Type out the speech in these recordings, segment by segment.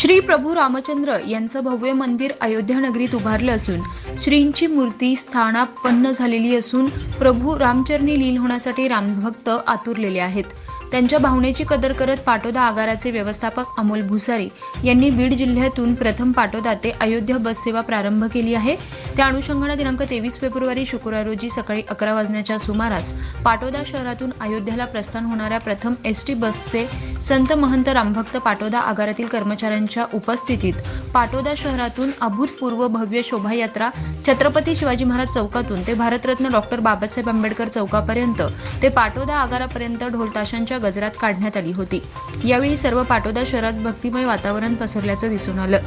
श्री प्रभू रामचंद्र यांचं भव्य मंदिर अयोध्या नगरीत उभारलं असून श्रींची मूर्ती स्थानापन्न झालेली असून प्रभू रामचरणी लीन होण्यासाठी रामभक्त आतुरलेले आहेत. त्यांच्या भावनेची कदर करत पाटोदा आगाराचे व्यवस्थापक अमोल भुसारी यांनी बीड जिल्ह्यातून प्रथम पाटोदा ते अयोध्या बस सेवा प्रारंभ केली आहे. त्या अनुषंगाने दिनांक तेवीस फेब्रुवारी शुक्रवार रोजी सकाळी अकरा वाजण्याच्या सुमारास पाटोदा शहरातून अयोध्याला प्रस्थान होणाऱ्या प्रथम एस टी बसचे संत महंत रामभक्त पाटोदा आगारातील कर्मचाऱ्यांच्या उपस्थितीत पाटोदा शहरातून अभूतपूर्व भव्य शोभायात्रा छत्रपती शिवाजी महाराज चौकातून ते भारतरत्न डॉक्टर बाबासाहेब आंबेडकर चौकापर्यंत ते पाटोदा आगारापर्यंत ढोलताशांच्या गजरात काढण्यात आली होती. यावेळी सर्व पाटोदा शहरात भक्तिमय वातावरण पसरल्याचं दिसून आलं.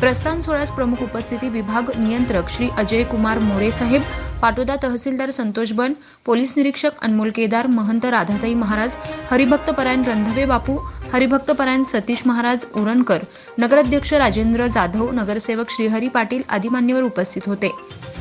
प्रस्थान सोहळ्यास प्रमुख उपस्थिती विभाग नियंत्रक श्री अजय कुमार मोरे साहेब पाटोदा तहसीलदार संतोष बन पोलीस निरीक्षक अनमोल केदार महंत राधाताई महाराज हरिभक्तपरायण रंधवे बापू हरिभक्तपरायण सतीश महाराज उरणकर नगराध्यक्ष राजेंद्र जाधव नगरसेवक श्रीहरी पाटील आदी मान्यवर उपस्थित होते.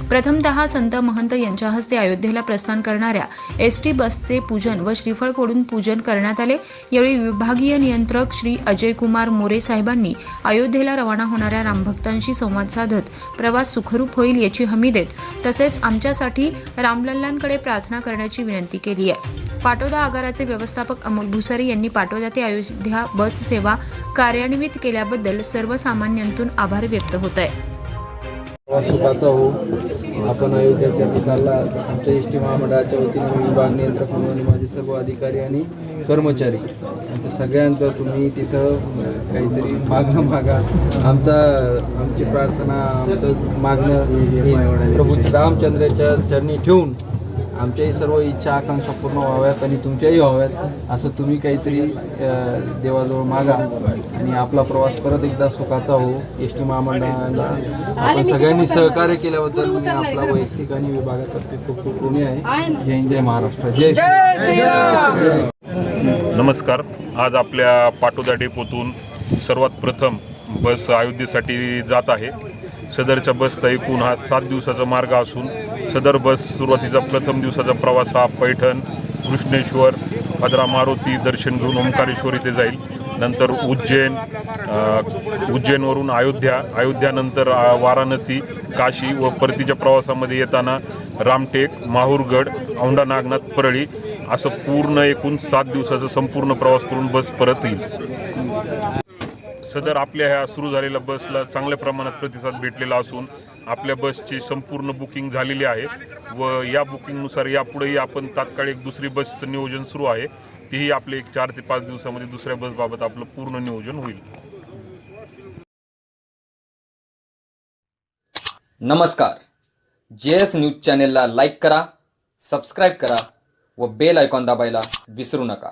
प्रथमतः संत महंत यांच्या हस्ते अयोध्येला प्रस्थान करणाऱ्या एस टी बसचे पूजन व श्रीफळ फोडून पूजन करण्यात आले. यावेळी विभागीय नियंत्रक श्री अजय कुमार मोरे साहेबांनी अयोध्येला रवाना होणाऱ्या रामभक्तांशी संवाद साधत प्रवास सुखरूप होईल याची हमी देत तसेच आमच्यासाठी रामलल्लांकडे प्रार्थना करण्याची विनंती केली आहे. पाटोदा आगाराचे व्यवस्थापक अमोल भुसारी यांनी पाटोदा ते अयोध्या बस सेवा कार्यान्वित केल्याबद्दल सर्वसामान्यांतून आभार व्यक्त होत आहे सुखाचा हो. आपण अयोध्याच्या ठिकाणला आमच्या एस टी महामंडळाच्या वतीने मी विभाग नियंत्रक म्हणून माझे सर्व अधिकारी आणि कर्मचारी यांचं सगळ्यांचं तुम्ही तिथं काहीतरी मागणं मागा. आमचा आमची प्रार्थना आमचं मागणं प्रभू रामचंद्राच्या चरणी ठेवून आमच्याही सर्व इच्छा आकांक्षा पूर्ण व्हाव्यात आणि तुमच्याही व्हाव्यात असं तुम्ही काहीतरी देवाजवळ मागा आणि आपला प्रवास परत एकदा सुखाचा हो एस टी महामंडळाला आपण सगळ्यांनी सहकार्य केल्याबद्दल मी आपला वैयक्तिक आणि विभागातर्फे खूप खूप ऋणी आहे. जय हिंद, जय महाराष्ट्र. जय नमस्कार. आज आपल्या पाटोदा डेपोतून सर्वात प्रथम बस अयोध्येसाठी जात आहे. सदरच्या बसचा एकूण हा सात दिवसाचा मार्ग असून सदर बस सुरुवातीचा प्रथम दिवसाचा प्रवास हा पैठण कृष्णेश्वर भद्रा मारुती दर्शन घेऊन ओंकारेश्वर इथे जाईल. नंतर उज्जैन उज्जैनवरून अयोध्या अयोध्यानंतर वाराणसी काशी व परतीच्या प्रवासामध्ये येताना रामटेक माहूरगड औंढा नागनाथ परळी असं पूर्ण एकूण सात दिवसाचा संपूर्ण प्रवास करून बस परत येईल. सदर आपल्या ह्या सुरू झालेल्या बसला चांगल्या प्रमाणात प्रतिसाद भेटलेला असून आपल्या बसची संपूर्ण बुकिंग झालेली आहे व या बुकिंगनुसार यापुढेही आपण तात्काळ एक दुसरी बसचं नियोजन सुरू आहे. तीही आपले एक चार ते पाच दिवसामध्ये दुसऱ्या बसबाबत आपलं पूर्ण नियोजन होईल. नमस्कार. जे एस न्यूज चॅनेलला लाईक करा सबस्क्राईब करा व बेल आयकॉन दाबायला विसरू नका.